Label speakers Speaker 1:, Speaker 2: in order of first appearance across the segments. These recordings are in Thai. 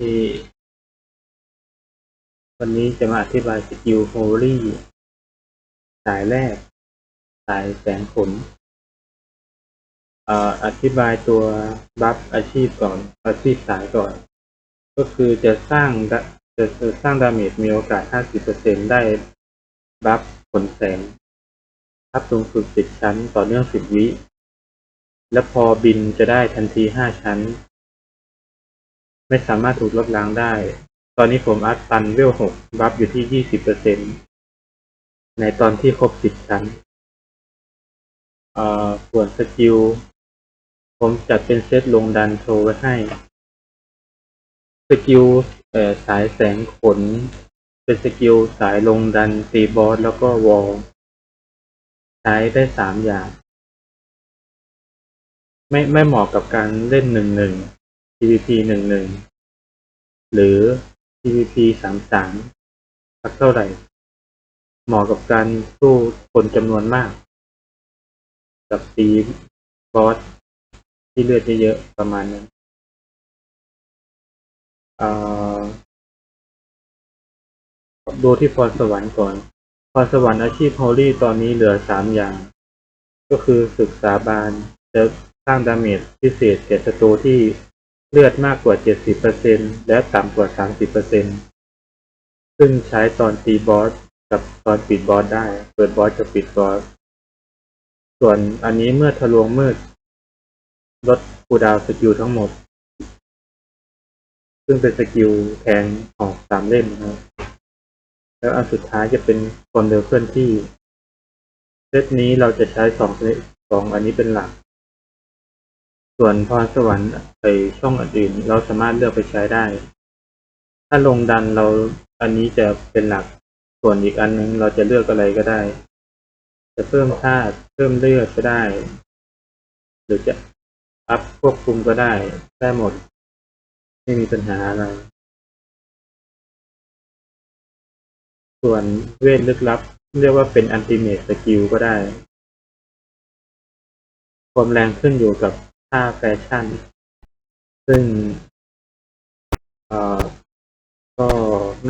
Speaker 1: ที่วันนี้จะมาอธิบายสกิลโฮลี่สายแรก สายแสงขนอธิบายตัวบัฟอาชีพก่อน อาชีพสายก่อน ก็คือจะสร้างจะจะสร้างดาเมจมีโอกาส 50%ได้บัฟผลแสงทับสูงสุด10ชั้นต่อเนื่อง 10 วิ และพอบินจะได้ทันที 5 ชั้น ไม่สามารถถูกลบล้างได้ ตอนนี้ผมอัดตันเวล6บัฟอยู่ที่ยี่สิบเปอร์เซ็นในตอนที่ครบ10ชั้น เอ่อส่วนสกิล ผมจัดเป็นเซตลงดันโชว์ไว้ให้ สกิลเอ่อสายแสงขน เป็นสกิลสายลงดันตีบอสแล้วก็วอล ใช้ได้สามอย่าง ไม่ไม่เหมาะกับการเล่นหนึ่งหนึ่ง PVP หนึ่งหนึ่งหรือ PVP สามสามสักเท่าไหร่ เหมาะกับการสู้คนจำนวนมาก กับตีบอสที่เลือดเยอะๆประมาณนั้นดูที่พรสวรรค์ก่อน พรสวรรค์อาชีพโฮลี่ตอนนี้เหลือสามอย่าง ก็คือศึกษาบานจะสร้างดาเมจพิเศษแก่ศัตรูที่ เลือดมากกว่า 70%และต่ำกว่า 30%ซึ่งใช้ตอนตีบอสกับตอนปิดบอสได้ เปิดบอสกับปิดบอส ส่วนอันนี้เมื่อทะลวงมืด ลดคูดาวสกิลทั้งหมด ซึ่งเป็นสกิลแทงออกสามเล่มนะครับ แล้วอันสุดท้ายจะเป็นความเร็วเคลื่อนที่ เซตนี้เราจะใช้สองสองอันนี้เป็นหลัก ส่วนพรสวรรค์ไปช่องอื่น เราสามารถเลือกไปใช้ได้ ถ้าลงดันเราอันนี้จะเป็นหลัก ส่วนอีกอันนึงเราจะเลือกอะไรก็ได้ จะเพิ่มธาตุเพิ่มเลือดก็ได้ หรือจะอัพควบคุมก็ได้ ได้หมด ไม่มีปัญหาอะไร ส่วนเวทลึกลับ เรียกว่าเป็นอันติเม e สกิลก็ได้ ความแรงขึ้นอยู่กับ ท่าแฟชั่น ซึ่งเอ่อก็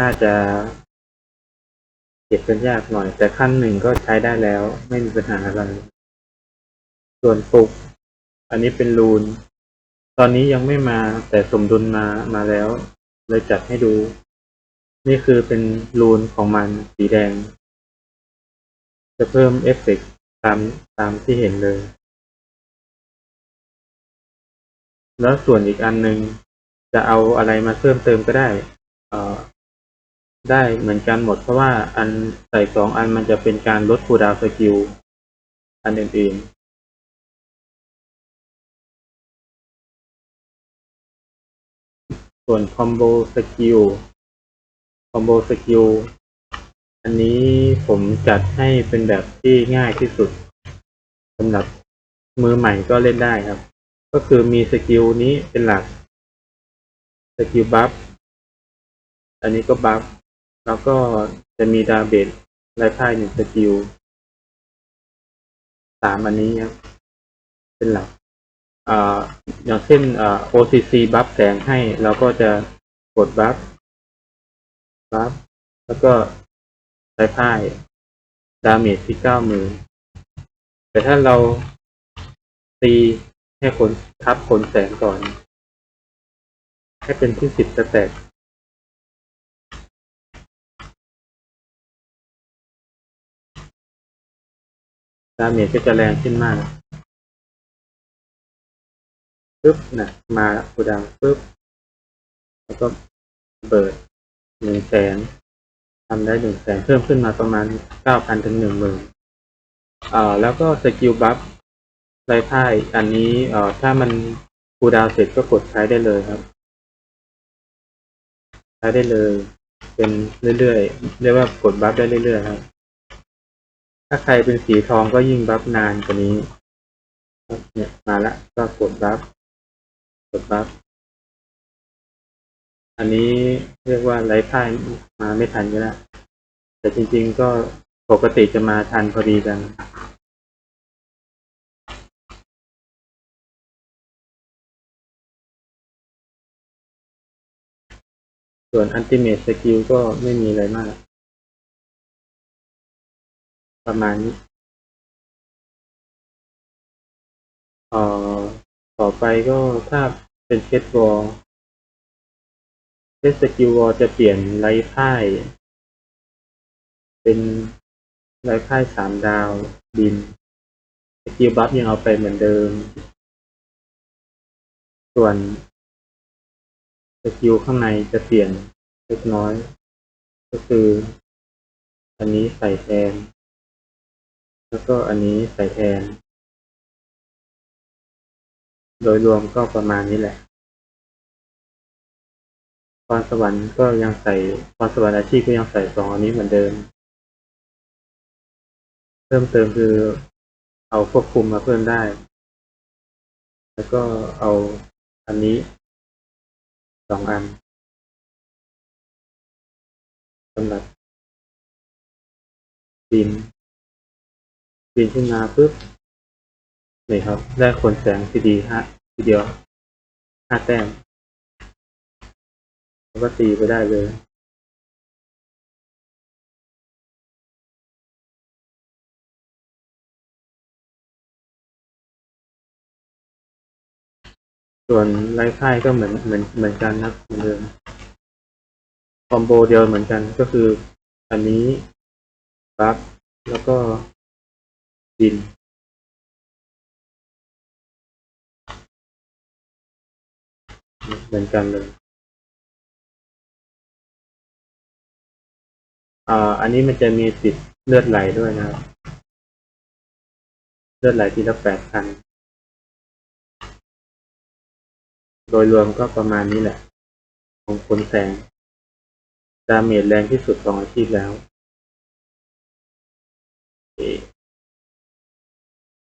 Speaker 1: น่าจะเก็บกันยากหน่อย แต่ขั้นหนึ่งก็ใช้ได้แล้ว ไม่มีปัญหาอะไร ส่วนปลุก อันนี้เป็นรูน ตอนนี้ยังไม่มาแต่สมดุลมามาแล้ว เลยจัดให้ดู นี่คือเป็นรูนของมันสีแดง จะเพิ่มเอฟเฟกต์ตามตามที่เห็นเลย แล้วส่วนอีกอันหนึงจะเอาอะไรมาเพิ่มเติมก็ได้ เอ่อ ได้เหมือนกันหมดเพราะว่าอันใส่สองอันมันจะเป็นการลดคูดาวสกิลอันอื่นๆส่วนคอมโบสกิล คอมโบสกิล อันนี้ผมจัดให้เป็นแบบที่ง่ายที่สุดสำหรับมือใหม่ก็เล่นได้ครับ ก็คือมีสกิลนี้เป็นหลัก สกิลบัฟ อันนี้ก็บัฟ แล้วก็จะมีดาเบจไล่พ่ายหนึ่งสกิลสามอันนี้ครับ เป็นหลักออย่างเช่น OCC บัฟแสงให้ เราก็จะกดบัฟ บัฟ แล้วก็ไล่พ่ดาเมจที่เก้ามือแต่ถ้าเราตี ให้คนทับคนแสงก่อน ให้เป็นที่สิบสแต็กดาเมจก็จะแรงขึ้นมากปึ๊บนะมากูดังปึ๊บ แล้วก็เปิดหนึ่งแสนทำได้หนึ่งแสนเพิ่มขึ้นมาประมาณเก้าพันถึงหนึ่งหมื่นอ่าแล้วก็สกิลบัฟ ล่พ่าอันนี้เอ่อถ้ามันคูดาวเสร็จก็กดใช้ได้เลยครับ ใช้ได้เลย เป็นเรื่อยๆเรียกว่ากดบัฟได้เรื่อยๆครับ ถ้าใครเป็นสีทองก็ยิ่งบัฟนานกว่านี้เนี่ยมาละก็กดบัฟกดบัฟอันนี้เรียกว่าไร้พ่ายมาไม่ทันก็ได้แต่จริงๆก็ปกติจะมาทันพอดีกัน ส่วน Ultimate Skill ก็ไม่มีอะไรมาก ประมาณนี้เอ่อต่อไปก็ถ้าเป็นเคสวอลเคสสกิลวอลจะเปลี่ยนไลฟ์พ่าย เป็นไลฟ์พ่ายสามดาวบินสกิลบัฟยังเอาไปเหมือนเดิม ส่วน สกิลข้างในจะเปลี่ยนเล็กน้อย ก็คือ อันนี้ใส่แทน แล้วก็อันนี้ใส่แทน โดยรวมก็ประมาณนี้แหละพรสวรรค์ก็ยังใส่พรสวรรค์อาชีพก็ยังใส่สองอันนี้เหมือนเดิม เพิ่มเติมคือเอาควบคุมมาเพิ่มได้ แล้วก็เอาอันนี้ สองอันสำหรับบินบินขึ้นมาปุ๊บนี่ครับ ได้คนแสงทีดีห้าทีเดียวห้าแต้มแล้วก็ตีไปได้เลย ส่วนไร้ค่ายก็เหมือนเหมือนเหมือนกันนะเหมือนเดิมคอมโบเดียวเหมือนกันก็คือ อันนี้บัฟแล้วก็บิน เหมือนกันเลยอ่าอันนี้มันจะมีติดเลือดไหลด้วยนะครับเลือดไหลทีละแปดพัน โดยรวมก็ประมาณนี้แหละ ของคนแสง ดาเมจแรงที่สุดของอาชีพแล้ว